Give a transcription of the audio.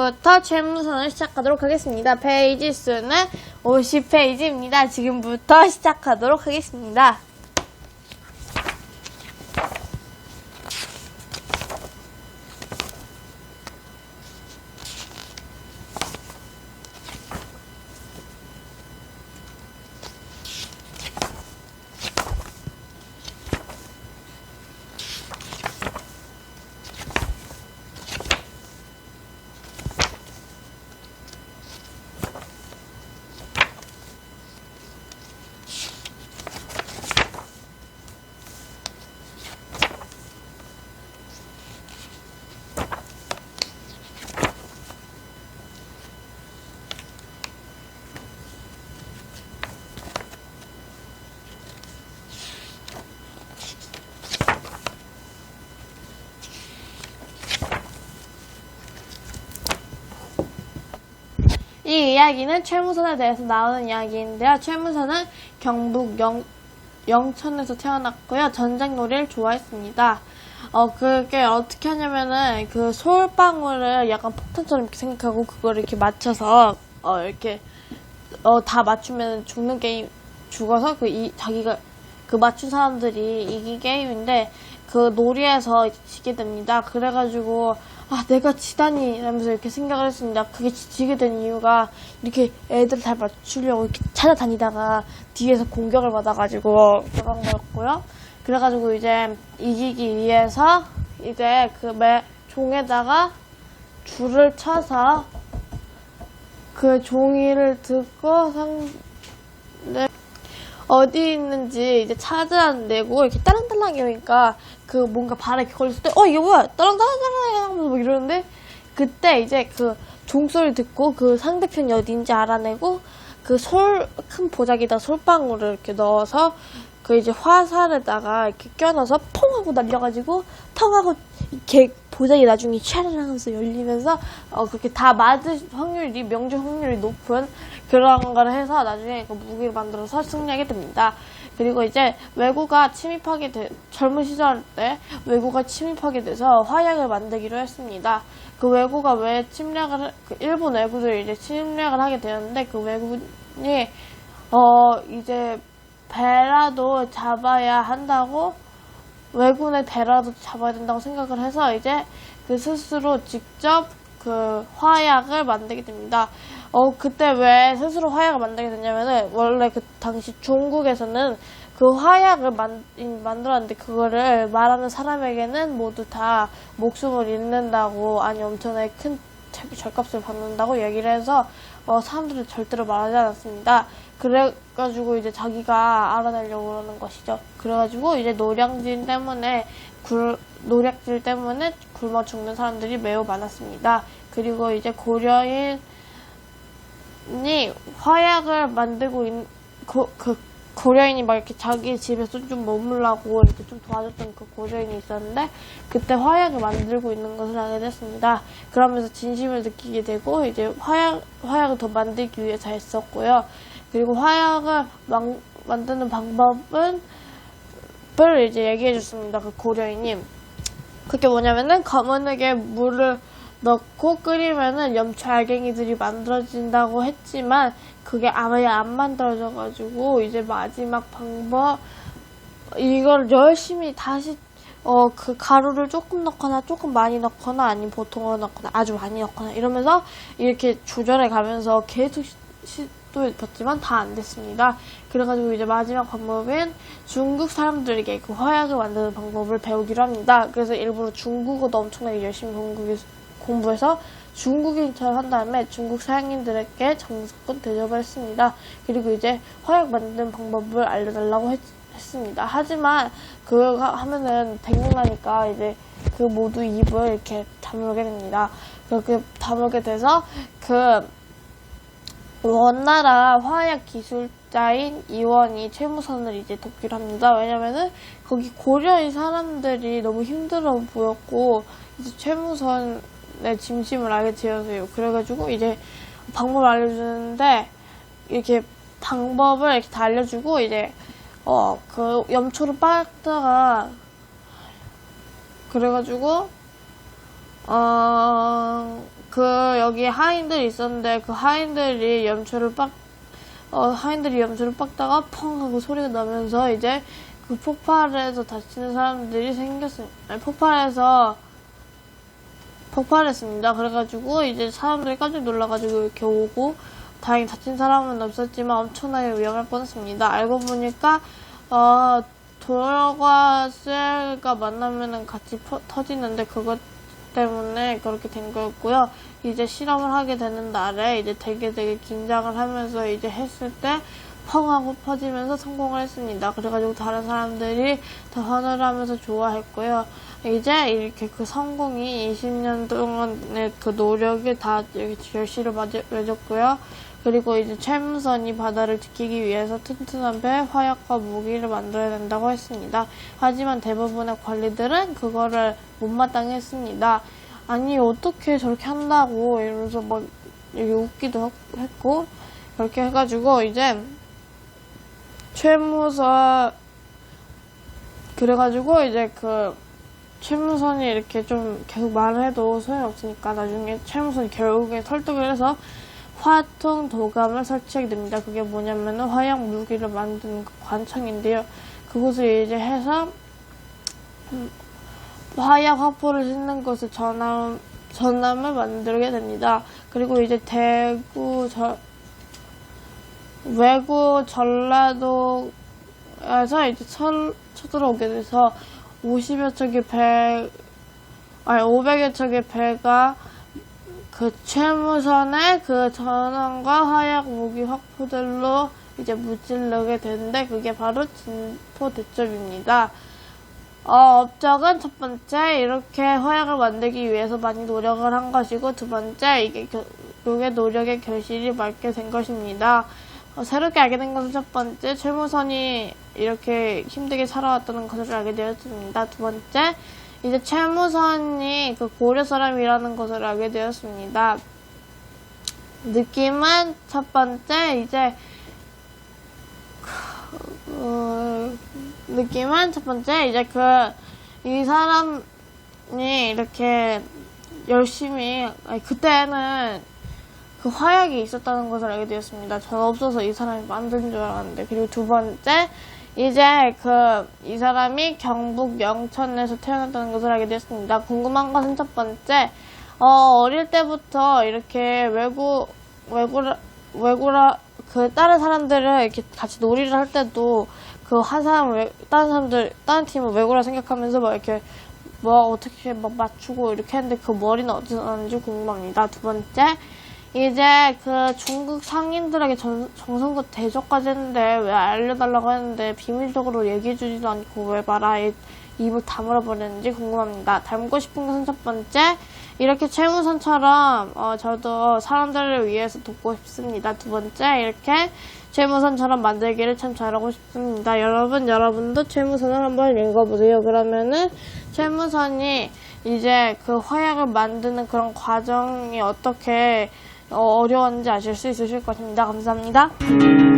지금부터 최무선을 시작하도록 하겠습니다. 페이지 수는 50페이지입니다. 지금부터 시작하도록 하겠습니다. 이 이야기는 최무선에 대해서 나오는 이야기인데요. 최무선은 경북 영, 영천에서 태어났고요. 전쟁 놀이를 좋아했습니다. 어, 그게 어떻게 하냐면은 그 솔방울을 약간 폭탄처럼 이렇게 생각하고 그걸 이렇게 맞춰서 어, 이렇게 어, 다 맞추면 죽는 게임 죽어서 그 이, 자기가 그 맞춘 사람들이 이긴 게임인데 그 놀이에서 지게 됩니다. 그래가지고 아 내가 지다니 이러면서 이렇게 생각을 했습니다. 그게 지- 지게 된 이유가 이렇게 애들 잘 맞추려고 이렇게 찾아다니다가 뒤에서 공격을 받아가지고 그런 거였고요. 그래가지고 이제 이기기 위해서 이제 그 매 종에다가 줄을 쳐서 그 종이를 듣고 상대 어디 있는지 이제 찾아내고 이렇게 딸랑딸랑 이러니까 그 뭔가 발에 걸렸을 때 어 이게 뭐야? 딸랑딸랑딸랑 하면서 막 이러는데 그때 이제 그 종소리 듣고 그 상대편이 어디인지 알아내고 그 솔 큰 보자기다 솔방울을 이렇게 넣어서 그 이제 화살에다가 이렇게 껴넣어서 퐁 하고 날려가지고 텅 하고 이렇게 보자기 나중에 샤라랑 하면서 열리면서 어 그렇게 다 맞을 확률이 명중 확률이 높은 그런 걸 해서 나중에 그 무기를 만들어서 승리하게 됩니다. 그리고 이제 외구가 침입하게 돼 젊은 시절 때 외구가 침입하게 돼서 화약을 만들기로 했습니다. 그 외구가 왜 침략을 해- 그 일본 외구들이 이제 침략을 하게 되었는데 그 외군이 어 이제 배라도 잡아야 한다고 외군의 배라도 잡아야 된다고 생각을 해서 이제 그 스스로 직접 그 화약을 만들게 됩니다. 어 그때 왜 스스로 화약을 만들게 됐냐면은 원래 그 당시 중국에서는 그 화약을 만, 만들었는데 그거를 말하는 사람에게는 모두 다 목숨을 잃는다고 아니 엄청나게 큰 절- 절값을 받는다고 얘기를 해서 어, 사람들은 절대로 말하지 않았습니다. 그래가지고 이제 자기가 알아내려고 그러는 것이죠. 그래가지고 이제 노량진 때문에 굴, 노략질 때문에 굶어 죽는 사람들이 매우 많았습니다. 그리고 이제 고려인이 화약을 만들고 있, 고, 그 고려인이 막 이렇게 자기 집에서 좀 머물라고 이렇게 좀 도와줬던 그 고려인이 있었는데 그때 화약을 만들고 있는 것을 알게 됐습니다. 그러면서 진심을 느끼게 되고 이제 화약 화약을 더 만들기 위해서 했었고요. 그리고 화약을 만, 만드는 방법은 을 이제 얘기해 줬습니다. 그 고려인이 그게 뭐냐면은 검은액에 물을 넣고 끓이면은 염초 알갱이들이 만들어진다고 했지만 그게 아예 안 만들어져가지고 이제 마지막 방법 이걸 열심히 다시 어 그 가루를 조금 넣거나 조금 많이 넣거나 아니면 보통으로 넣거나 아주 많이 넣거나 이러면서 이렇게 조절해 가면서 계속 시- 시 도해봤지만 다 안 됐습니다. 그래가지고 이제 마지막 방법은 중국 사람들에게 그 화약을 만드는 방법을 배우기로 합니다. 그래서 일부러 중국어도 엄청나게 열심히 공부, 공부해서 중국인처럼 한 다음에 중국 서양인들에게 정석권 대접을 했습니다. 그리고 이제 화약 만드는 방법을 알려달라고 했, 습니다 하지만 그거 하면은 백문하니까 이제 그 모두 입을 이렇게 다물게 됩니다. 그렇게 다물게 돼서 그 원나라 화약 기술자인 이원이 최무선을 이제 돕기로 합니다. 왜냐면은 거기 고려인 사람들이 너무 힘들어 보였고 이제 최무선의 짐심을 알게 되어서요. 그래가지고 이제 방법을 알려주는데 이렇게 방법을 이렇게 다 알려주고 이제 어 그 염초를 빻다가 그래가지고 어 그 여기 하인들이 있었는데 그 하인들이 염초를 빡 어, 하인들이 염초를 빡다가 펑 하고 소리가 나면서 이제 그 폭발해서 다치는 사람들이. 아니, 폭발해서 폭발했습니다. 그래가지고 이제 사람들이 깜짝 놀라가지고 이렇게 오고 다행히 다친 사람은 없었지만 엄청나게 위험할 뻔했습니다. 알고 보니까 어 돌과 쇠가 만나면은 같이 퍼- 터지는데 그것 때문에 그렇게 된 거였고요. 이제 실험을 하게 되는 날에 이제 되게 되게 긴장을 하면서 이제 했을 때 펑 하고 퍼지면서 성공을 했습니다. 그래가지고 다른 사람들이 더 환호하면서 좋아했고요. 이제 이렇게 그 성공이 20년 동안의 그 노력이 다 이렇게 결실을 맞- 맺었고요. 그리고 이제 최무선이 바다를 지키기 위해서 튼튼한 배, 화약과 무기를 만들어야 된다고 했습니다. 하지만 대부분의 관리들은 그거를 못마땅했습니다. 아니 어떻게 저렇게 한다고 이러면서 막 이렇게 웃기도 했고 그렇게 해가지고 이제 최무선 그래가지고 이제 그 최무선이 이렇게 좀 계속 말을 해도 소용없으니까 나중에 최무선이 결국에 설득을 해서 화통 도감을 설치하게 됩니다. 그게 뭐냐면은 화약 무기를 만드는 그 관청인데요. 그곳을 이제 해서 음, 화약 확보를 짓는 곳을 전함 전함을 만들게 됩니다. 그리고 이제 대구 저 외구 전라도에서 이제 쳐, 쳐들어오게 돼서 50여 척의 배, 아니 500여 척의 배가 그 최무선의 그 전원과 화약 무기 확포들로 이제 무찔르게 되는데 그게 바로 진포 대첩입니다. 어, 업적은 첫 번째 이렇게 화약을 만들기 위해서 많이 노력을 한 것이고 두 번째 이게 겨, 이게 노력의 결실이 맑게 된 것입니다. 어, 새롭게 알게 된 것은 첫 번째 최무선이 이렇게 힘들게 살아왔다는 것을 알게 되었습니다. 두 번째 이제 최무선이 그 고려 사람이라는 것을 알게 되었습니다. 느낌은 첫 번째 이제 어, 느낌은 첫 번째 이제 그 이 사람이 이렇게 열심히 아니, 그때는 그 화약이 있었다는 것을 알게 되었습니다. 저는 없어서 이 사람이 만든 줄 알았는데 그리고 두 번째 이제 그 이 사람이 경북 영천에서 태어났다는 것을 알게 되었습니다. 궁금한 것은 첫 번째 어, 어릴 때부터 이렇게 외국 외국라 외국라 그 다른 사람들을 이렇게 같이 놀이를 할 때도 그 한 사람 외 다른 사람들 다른 팀은 외국라 생각하면서 막 이렇게 뭐 어떻게 막 맞추고 이렇게 했는데 그 머리는 어디서 나는지 궁금합니다. 두 번째 이제 그 중국 상인들에게 전, 정성껏 대접까지 했는데 왜 알려달라고 했는데 비밀적으로 얘기해주지도 않고 왜 말아에 입을 다물어 버렸는지 궁금합니다. 닮고 싶은 것은 첫 번째 이렇게 최무선처럼 어, 저도 사람들을 위해서 돕고 싶습니다. 두 번째 이렇게 최무선처럼 만들기를 참 잘하고 싶습니다. 여러분 여러분도 최무선을 한번 읽어보세요. 그러면은 최무선이 이제 그 화약을 만드는 그런 과정이 어떻게 어, 어려웠는지 아실 수 있으실 것입니다. 감사합니다.